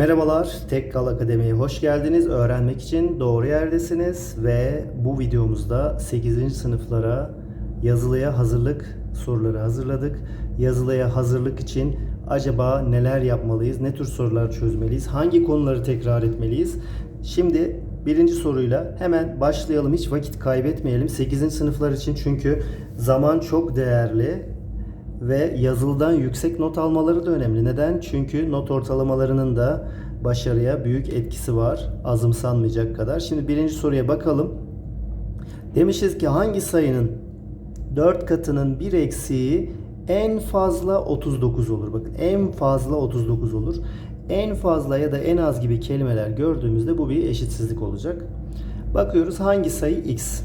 Merhabalar, Tekkal Akademi'ye hoş geldiniz. Öğrenmek için doğru yerdesiniz ve bu videomuzda 8. sınıflara yazılıya hazırlık soruları hazırladık. Yazılıya hazırlık için acaba neler yapmalıyız, ne tür sorular çözmeliyiz, hangi konuları tekrar etmeliyiz? Şimdi birinci soruyla hemen başlayalım, hiç vakit kaybetmeyelim. 8. sınıflar için çünkü zaman çok değerli ve yazılıdan yüksek not almaları da önemli. Neden? Çünkü not ortalamalarının da başarıya büyük etkisi var. Azımsanmayacak kadar. Şimdi birinci soruya bakalım. Demişiz ki hangi sayının 4 katının bir eksiği en fazla 39 olur. Bakın en fazla 39 olur. En fazla ya da en az gibi kelimeler gördüğümüzde bu bir eşitsizlik olacak. Bakıyoruz hangi sayı x?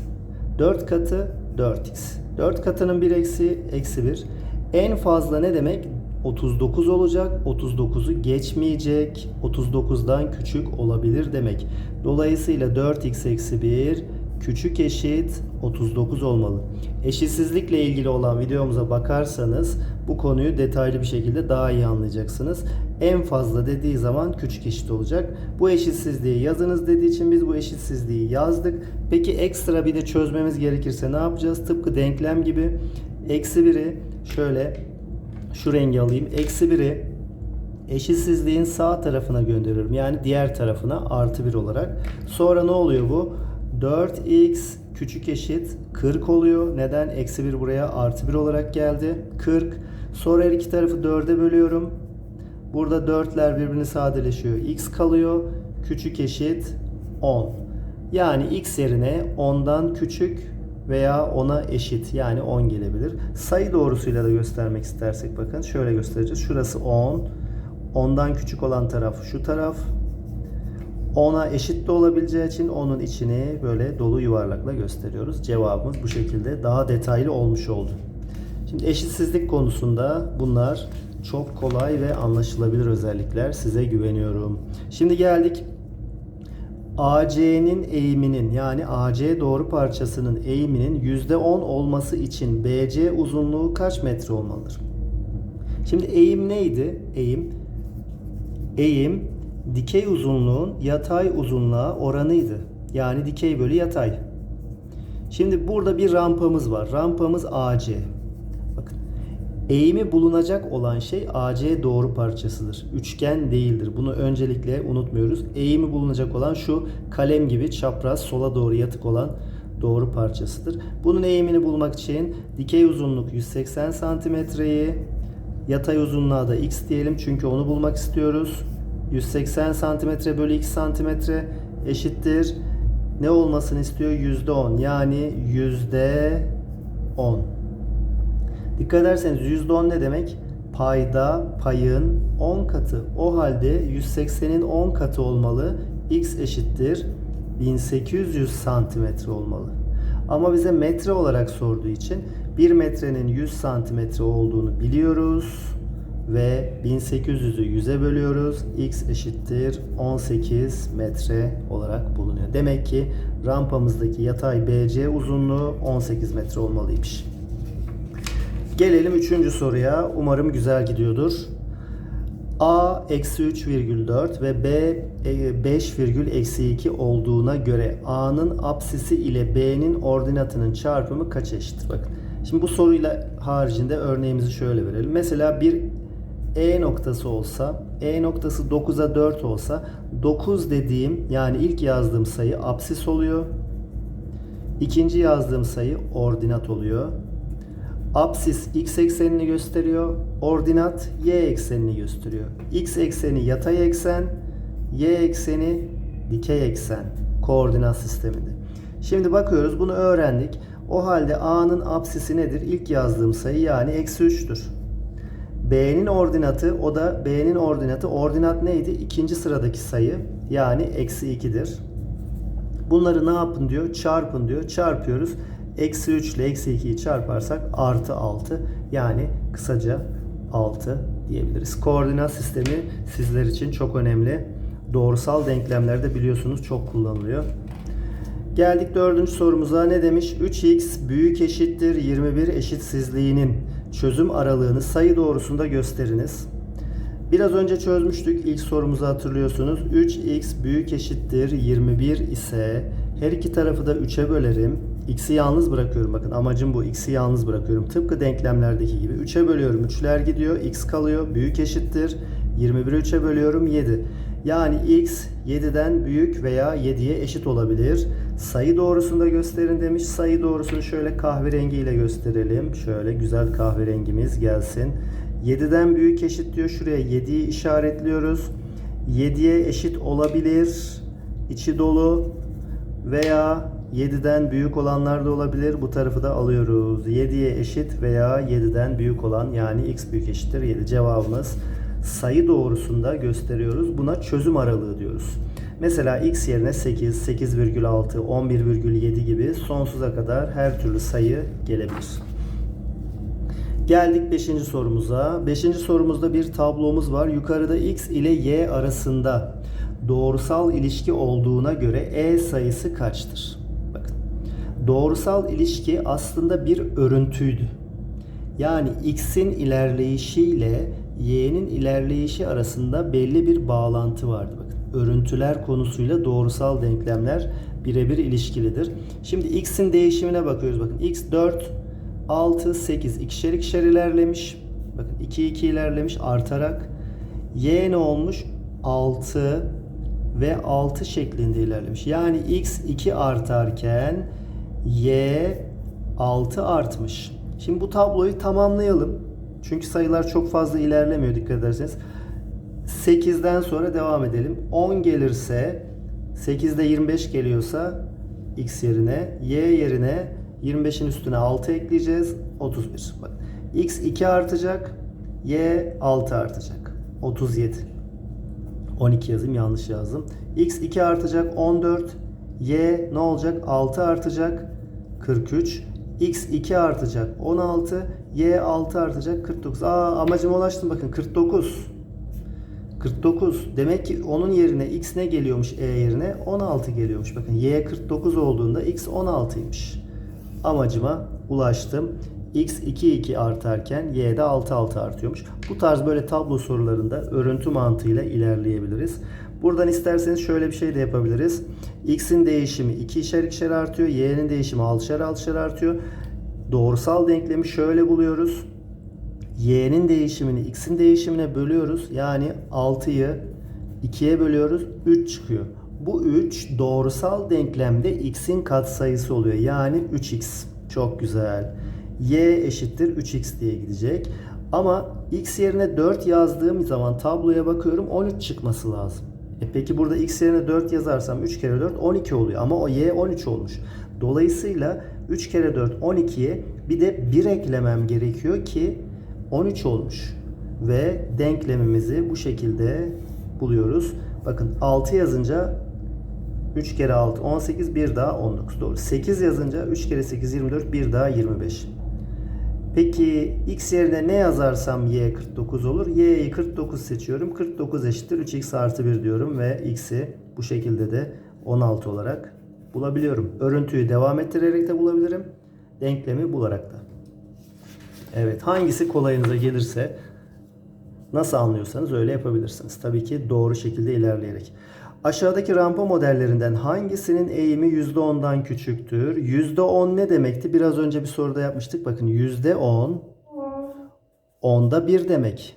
4 katı 4x. 4 katının bir eksiği eksi 1. En fazla ne demek? 39 olacak. 39'u geçmeyecek. 39'dan küçük olabilir demek. Dolayısıyla 4x eksi 1 küçük eşit 39 olmalı. Eşitsizlikle ilgili olan videomuza bakarsanız bu konuyu detaylı bir şekilde daha iyi anlayacaksınız. En fazla dediği zaman küçük eşit olacak. Bu eşitsizliği yazınız dediği için biz bu eşitsizliği yazdık. Peki ekstra bir de çözmemiz gerekirse ne yapacağız? Tıpkı denklem gibi eksi 1'i şöyle şu rengi alayım. Eksi 1'i eşitsizliğin sağ tarafına gönderiyorum. Yani diğer tarafına artı 1 olarak. Sonra ne oluyor bu? 4x küçük eşit 40 oluyor. Neden? Eksi 1 buraya artı 1 olarak geldi. 40. Sonra her iki tarafı 4'e bölüyorum. Burada 4'ler birbirini sadeleşiyor. x kalıyor. Küçük eşit 10. Yani x yerine 10'dan küçük veya 10'a eşit yani 10 gelebilir. Sayı doğrusuyla da göstermek istersek bakın şöyle göstereceğiz. Şurası 10. 10'dan küçük olan taraf şu taraf. 10'a eşit de olabileceği için onun içini böyle dolu yuvarlakla gösteriyoruz. Cevabımız bu şekilde daha detaylı olmuş oldu. Şimdi eşitsizlik konusunda bunlar çok kolay ve anlaşılabilir özellikler. Size güveniyorum. Şimdi geldik AC'nin eğiminin yani AC doğru parçasının eğiminin %10 olması için BC uzunluğu kaç metre olmalıdır? Şimdi eğim neydi? Eğim eğim dikey uzunluğun yatay uzunluğa oranıydı. Yani dikey bölü yatay. Şimdi burada bir rampamız var. Rampamız AC. Eğimi bulunacak olan şey AC doğru parçasıdır. Üçgen değildir. Bunu öncelikle unutmuyoruz. Eğimi bulunacak olan şu kalem gibi çapraz sola doğru yatık olan doğru parçasıdır. Bunun eğimini bulmak için dikey uzunluk 180 santimetreyi yatay uzunluğa da x diyelim çünkü onu bulmak istiyoruz. 180 santimetre bölü 2 santimetre eşittir. Ne olmasını istiyor? %10 yani %10. Dikkat ederseniz %10 ne demek? Payda payın 10 katı. O halde 180'in 10 katı olmalı. X eşittir 1800 santimetre olmalı. Ama bize metre olarak sorduğu için 1 metrenin 100 santimetre olduğunu biliyoruz ve 1800'ü 100'e bölüyoruz. X eşittir 18 metre olarak bulunuyor. Demek ki rampamızdaki yatay BC uzunluğu 18 metre olmalıymış. Gelelim üçüncü soruya. Umarım güzel gidiyordur. A eksi 3,4 ve B 5,2 olduğuna göre A'nın apsisi ile B'nin ordinatının çarpımı kaç eşittir? Bakın. Şimdi bu soruyla haricinde örneğimizi şöyle verelim. Mesela bir E noktası olsa, E noktası 9'a 4 olsa 9 dediğim yani ilk yazdığım sayı apsis oluyor. İkinci yazdığım sayı ordinat oluyor. Apsis x eksenini gösteriyor. Ordinat y eksenini gösteriyor. X ekseni yatay eksen, y ekseni dikey eksen koordinat sisteminde. Şimdi bakıyoruz bunu öğrendik. O halde a'nın apsisi nedir? İlk yazdığım sayı yani eksi 3'tür. B'nin ordinatı o da B'nin ordinatı ordinat neydi? İkinci sıradaki sayı yani eksi 2'dir. Bunları ne yapın diyor? Çarpın diyor. Çarpıyoruz. Eksi 3 ile eksi 2'yi çarparsak artı 6 yani kısaca 6 diyebiliriz. Koordinat sistemi sizler için çok önemli. Doğrusal denklemlerde biliyorsunuz çok kullanılıyor. Geldik dördüncü sorumuza. Ne demiş? 3x büyük eşittir 21 eşitsizliğinin çözüm aralığını sayı doğrusunda gösteriniz. Biraz önce çözmüştük. İlk sorumuzu hatırlıyorsunuz. 3x büyük eşittir 21 ise her iki tarafı da 3'e bölerim. X'i yalnız bırakıyorum. Bakın amacım bu. X'i yalnız bırakıyorum. Tıpkı denklemlerdeki gibi. 3'e bölüyorum. 3'ler gidiyor. X kalıyor. Büyük eşittir. 21'i 3'e bölüyorum. 7. Yani X 7'den büyük veya 7'ye eşit olabilir. Sayı doğrusunda gösterin demiş. Sayı doğrusunu şöyle kahverengi ile gösterelim. Şöyle güzel kahverengimiz gelsin. 7'den büyük eşit diyor. Şuraya 7'yi işaretliyoruz. 7'ye eşit olabilir. İçi dolu veya 7'den büyük olanlar da olabilir. Bu tarafı da alıyoruz. 7'ye eşit veya 7'den büyük olan yani x büyük eşittir 7 cevabımız sayı doğrusunda gösteriyoruz. Buna çözüm aralığı diyoruz. Mesela x yerine 8, 8,6, 11,7 gibi sonsuza kadar her türlü sayı gelebilir. Geldik 5. sorumuza. 5. sorumuzda bir tablomuz var. Yukarıda x ile y arasında doğrusal ilişki olduğuna göre e sayısı kaçtır? Doğrusal ilişki aslında bir örüntüydü. Yani x'in ilerleyişiyle y'nin ilerleyişi arasında belli bir bağlantı vardı. Bakın örüntüler konusuyla doğrusal denklemler birebir ilişkilidir. Şimdi x'in değişimine bakıyoruz. Bakın x 4, 6, 8 ikişer ikişer ilerlemiş. Bakın 2 2 ilerlemiş artarak. Y ne olmuş? 6 ve 6 şeklinde ilerlemiş. Yani x 2 artarken y 6 artmış. Şimdi bu tabloyu tamamlayalım. Çünkü sayılar çok fazla ilerlemiyor dikkat ederseniz. 8'den sonra devam edelim. 10 gelirse 8'de 25 geliyorsa x yerine y yerine 25'in üstüne 6 ekleyeceğiz. 31. Bak. x 2 artacak. Y 6 artacak. 37. 12 yazayım yanlış yazdım. x 2 artacak 14. Y ne olacak? 6 artacak. 43. X 2 artacak 16. Y 6 artacak 49. Aa amacıma ulaştım bakın 49. 49. Demek ki onun yerine x ne geliyormuş e yerine? 16 geliyormuş. Bakın y 49 olduğunda x 16'ymış. Amacıma ulaştım. x 2 2 artarken y de 6 6 artıyormuş. Bu tarz böyle tablo sorularında örüntü mantığıyla ilerleyebiliriz. Buradan isterseniz şöyle bir şey de yapabiliriz. X'in değişimi 2 ikişer ikişer artıyor. Y'nin değişimi 6'şer 6'şer artıyor. Doğrusal denklemi şöyle buluyoruz. Y'nin değişimini X'in değişimine bölüyoruz. Yani 6'yı 2'ye bölüyoruz. 3 çıkıyor. Bu 3 doğrusal denklemde X'in katsayısı oluyor. Yani 3X. Çok güzel. Y eşittir 3X diye gidecek. Ama X yerine 4 yazdığım zaman tabloya bakıyorum 13 çıkması lazım. E peki burada x yerine 4 yazarsam 3 kere 4 12 oluyor ama o y 13 olmuş. Dolayısıyla 3 kere 4 12'ye bir de 1 eklemem gerekiyor ki 13 olmuş. Ve denklemimizi bu şekilde buluyoruz. Bakın 6 yazınca 3 kere 6 18 bir daha 19 doğru. 8 yazınca 3 kere 8 24 bir daha 25. Peki x yerine ne yazarsam y 49 olur. y'yi 49 seçiyorum. 49 eşittir 3x artı 1 diyorum ve x'i bu şekilde de 16 olarak bulabiliyorum. Örüntüyü devam ettirerek de bulabilirim. Denklemi bularak da. Evet hangisi kolayınıza gelirse nasıl anlıyorsanız öyle yapabilirsiniz. Tabii ki doğru şekilde ilerleyerek. Aşağıdaki rampa modellerinden hangisinin eğimi %10'dan küçüktür? %10 ne demekti? Biraz önce bir soruda yapmıştık. Bakın %10 10'da 1 demek.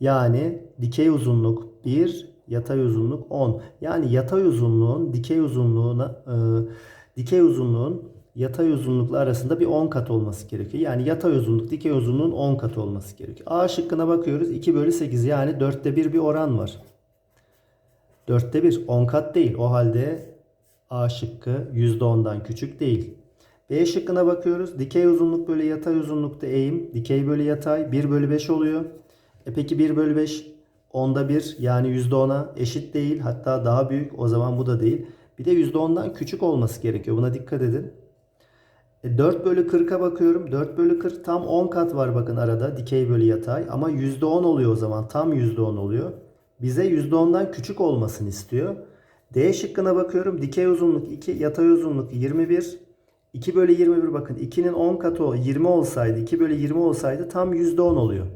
Yani dikey uzunluk 1, yatay uzunluk 10. Yani yatay uzunluğun dikey uzunluğuna e, dikey uzunluğun yatay uzunlukla arasında bir 10 kat olması gerekiyor. Yani yatay uzunluk dikey uzunluğun 10 kat olması gerekiyor. A şıkkına bakıyoruz. 2 bölü 8 yani 4'te 1 bir oran var. 4'te 1 10 kat değil. O halde A şıkkı %10'dan küçük değil. B şıkkına bakıyoruz. Dikey uzunluk bölü yatay uzunlukta eğim. Dikey bölü yatay 1 bölü 5 oluyor. E peki 1 bölü 5 onda 1 yani %10'a eşit değil. Hatta daha büyük. O zaman bu da değil. Bir de %10'dan küçük olması gerekiyor. Buna dikkat edin. E 4 bölü 40'a bakıyorum. 4 bölü 40 tam 10 kat var bakın arada. Dikey bölü yatay. Ama %10 oluyor o zaman. Tam %10 oluyor. Bize %10'dan küçük olmasını istiyor. D şıkkına bakıyorum. Dikey uzunluk 2, yatay uzunluk 21. 2 bölü 21 bakın 2'nin 10 katı o 20 olsaydı 2 bölü 20 olsaydı tam %10 oluyor.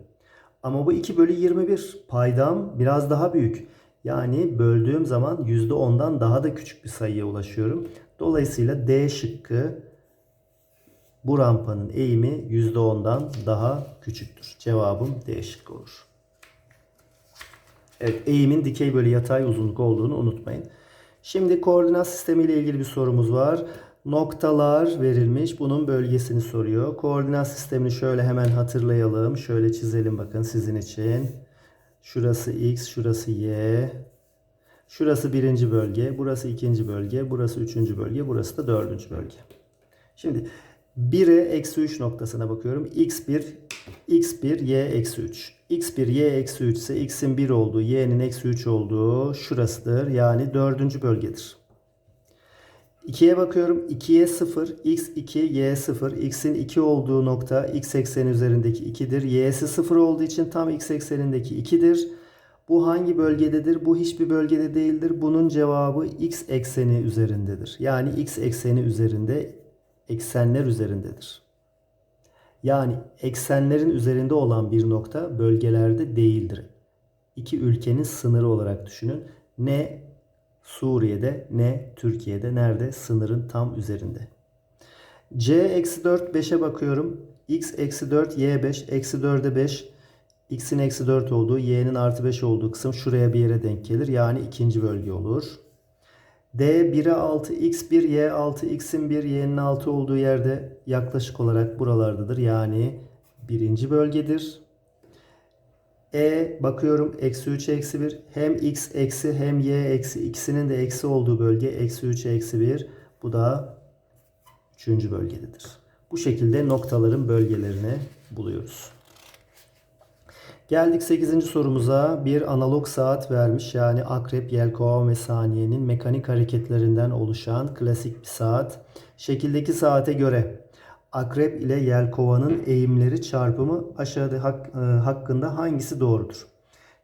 Ama bu 2 bölü 21. Paydam biraz daha büyük. Yani böldüğüm zaman %10'dan daha da küçük bir sayıya ulaşıyorum. Dolayısıyla D şıkkı bu rampanın eğimi %10'dan daha küçüktür. Cevabım D şıkkı olur. Evet, eğimin dikey bölü yatay uzunluk olduğunu unutmayın. Şimdi koordinat sistemi ile ilgili bir sorumuz var. Noktalar verilmiş. Bunun bölgesini soruyor. Koordinat sistemini şöyle hemen hatırlayalım. Şöyle çizelim bakın sizin için. Şurası x, şurası y. Şurası birinci bölge, burası ikinci bölge, burası üçüncü bölge, burası da dördüncü bölge. Şimdi 1'e eksi 3 noktasına bakıyorum. x1, x1, y eksi 3. x1, y eksi 3 ise x'in 1 olduğu, y'nin eksi 3 olduğu şurasıdır. Yani dördüncü bölgedir. 2'ye bakıyorum. 2'ye 0, x2, y 0. x'in 2 olduğu nokta x ekseni üzerindeki 2'dir. y'si 0 olduğu için tam x eksenindeki 2'dir. Bu hangi bölgededir? Bu hiçbir bölgede değildir. Bunun cevabı x ekseni üzerindedir. Yani x ekseni üzerinde eksenler üzerindedir. Yani eksenlerin üzerinde olan bir nokta bölgelerde değildir. İki ülkenin sınırı olarak düşünün. Ne Suriye'de ne Türkiye'de nerede? Sınırın tam üzerinde. C eksi 4 5'e bakıyorum. X eksi 4 Y 5 eksi 4'e 5 X'in eksi 4 olduğu Y'nin artı 5 olduğu kısım şuraya bir yere denk gelir. Yani ikinci bölge olur. D 1'e 6 X1 Y 6 X'in 1 Y'nin 6 olduğu yerde yaklaşık olarak buralardadır. Yani birinci bölgedir. E bakıyorum eksi 3 eksi 1 hem x eksi hem y eksi ikisinin de eksi olduğu bölge eksi 3 eksi 1 bu da üçüncü bölgededir. Bu şekilde noktaların bölgelerini buluyoruz. Geldik 8. sorumuza. Bir analog saat vermiş. Yani akrep, yelkova ve saniyenin mekanik hareketlerinden oluşan klasik bir saat. Şekildeki saate göre akrep ile yelkovanın eğimleri çarpımı aşağıda hak, e, hakkında hangisi doğrudur?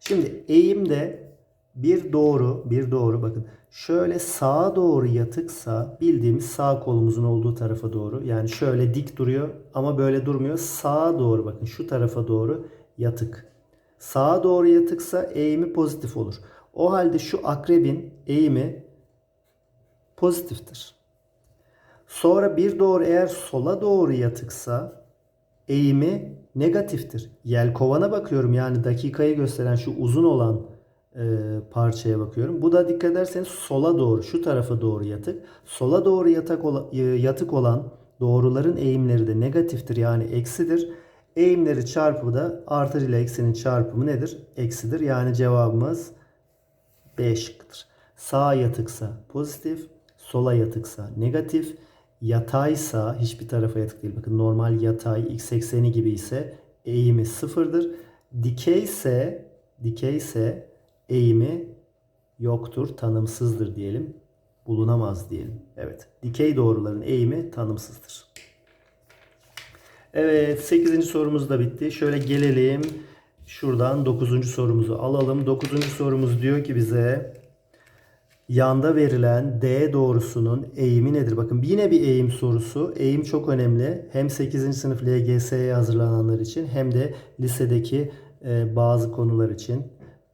Şimdi eğimde bir doğru, bir doğru bakın. Şöyle sağa doğru yatıksa bildiğimiz sağ kolumuzun olduğu tarafa doğru. Yani şöyle dik duruyor ama böyle durmuyor. Sağa doğru bakın şu tarafa doğru yatık. Sağa doğru yatıksa eğimi pozitif olur. O halde şu akrebin eğimi pozitiftir. Sonra bir doğru eğer sola doğru yatıksa eğimi negatiftir. Yelkovana bakıyorum yani dakikayı gösteren şu uzun olan e, parçaya bakıyorum. Bu da dikkat ederseniz sola doğru şu tarafa doğru yatık. Sola doğru yatak ola, e, yatık olan doğruların eğimleri de negatiftir yani eksidir. Eğimleri çarpımı da artı ile eksinin çarpımı nedir? Eksidir. Yani cevabımız B şıkkıdır. Sağa yatıksa pozitif, sola yatıksa negatif, yataysa hiçbir tarafa yatık değil. Bakın normal yatay x ekseni gibi ise eğimi sıfırdır. Dikeyse dikeyse eğimi yoktur, tanımsızdır diyelim. Bulunamaz diyelim. Evet. Dikey doğruların eğimi tanımsızdır. Evet 8. sorumuz da bitti. Şöyle gelelim. Şuradan 9. sorumuzu alalım. 9. sorumuz diyor ki bize yanda verilen D doğrusunun eğimi nedir? Bakın yine bir eğim sorusu. Eğim çok önemli. Hem 8. sınıf LGS'ye hazırlananlar için hem de lisedeki e, bazı konular için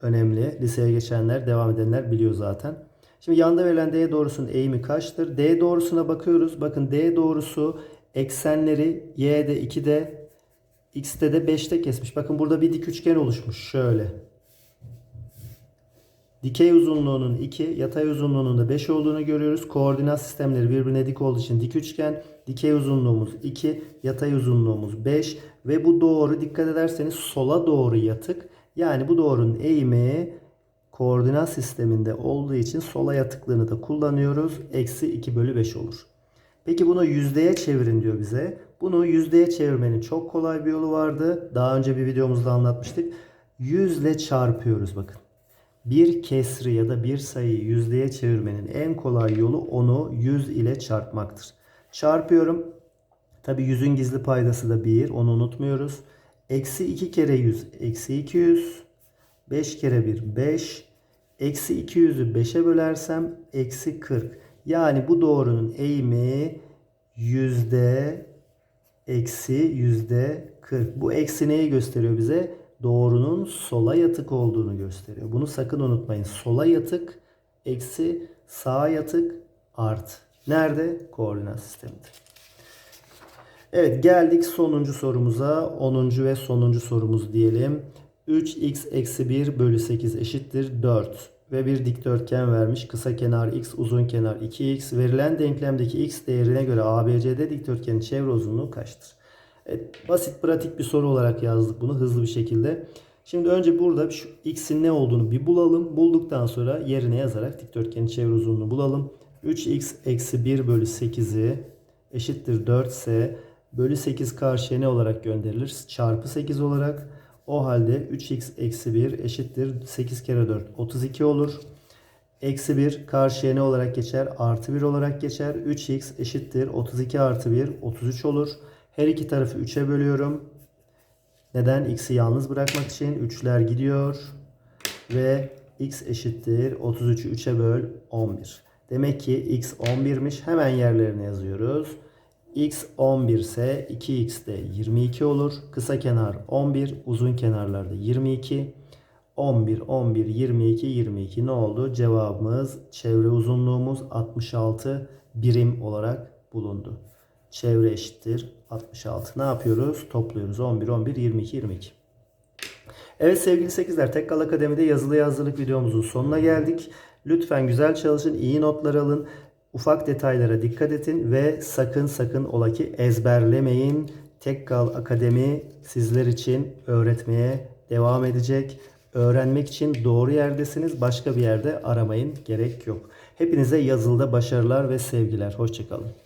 önemli. Liseye geçenler, devam edenler biliyor zaten. Şimdi yanda verilen D doğrusunun eğimi kaçtır? D doğrusuna bakıyoruz. Bakın D doğrusu eksenleri y'de 2'de x'te de 5'te kesmiş. Bakın burada bir dik üçgen oluşmuş. Şöyle. Dikey uzunluğunun 2, yatay uzunluğunun da 5 olduğunu görüyoruz. Koordinat sistemleri birbirine dik olduğu için dik üçgen. Dikey uzunluğumuz 2, yatay uzunluğumuz 5 ve bu doğru dikkat ederseniz sola doğru yatık. Yani bu doğrunun eğimi koordinat sisteminde olduğu için sola yatıklığını da kullanıyoruz. Eksi 2 bölü 5 olur. Peki bunu yüzdeye çevirin diyor bize. Bunu yüzdeye çevirmenin çok kolay bir yolu vardı. Daha önce bir videomuzda anlatmıştık. Yüzle çarpıyoruz bakın. Bir kesri ya da bir sayıyı yüzdeye çevirmenin en kolay yolu onu 100 ile çarpmaktır. Çarpıyorum. Tabi yüzün gizli paydası da 1. Onu unutmuyoruz. Eksi 2 kere 100. Eksi 200. 5 kere 1. 5. Eksi 200'ü 5'e bölersem eksi 40. Yani bu doğrunun eğimi yüzde eksi yüzde 40. Bu eksi neyi gösteriyor bize? doğrunun sola yatık olduğunu gösteriyor. Bunu sakın unutmayın. Sola yatık eksi sağa yatık artı. Nerede? Koordinat sisteminde. Evet geldik sonuncu sorumuza. 10. ve sonuncu sorumuz diyelim. 3x eksi 1 bölü 8 eşittir 4 ve bir dikdörtgen vermiş. Kısa kenar x, uzun kenar 2x. Verilen denklemdeki x değerine göre ABCD dikdörtgenin çevre uzunluğu kaçtır? Evet, basit pratik bir soru olarak yazdık bunu hızlı bir şekilde. Şimdi önce burada şu x'in ne olduğunu bir bulalım. Bulduktan sonra yerine yazarak dikdörtgenin çevre uzunluğunu bulalım. 3x eksi 1 bölü 8'i eşittir 4 ise bölü 8 karşıya ne olarak gönderilir? Çarpı 8 olarak. O halde 3x eksi 1 eşittir 8 kere 4 32 olur. Eksi 1 karşıya ne olarak geçer? Artı 1 olarak geçer. 3x eşittir 32 artı 1 33 olur. Her iki tarafı 3'e bölüyorum. Neden? X'i yalnız bırakmak için 3'ler gidiyor. Ve x eşittir 33'ü 3'e böl 11. Demek ki x 11'miş. Hemen yerlerine yazıyoruz. X 11 ise 2x de 22 olur. Kısa kenar 11, uzun kenarlarda 22. 11, 11, 22, 22 ne oldu? Cevabımız çevre uzunluğumuz 66 birim olarak bulundu. Çevre eşittir 66. Ne yapıyoruz? Topluyoruz. 11, 11, 22, 22. Evet sevgili 8'ler Tekkal Akademi'de yazılıya hazırlık videomuzun sonuna geldik. Lütfen güzel çalışın, iyi notlar alın. Ufak detaylara dikkat edin ve sakın sakın ola ki ezberlemeyin. Tekkal Akademi sizler için öğretmeye devam edecek. Öğrenmek için doğru yerdesiniz. Başka bir yerde aramayın. Gerek yok. Hepinize yazılıda başarılar ve sevgiler. Hoşçakalın.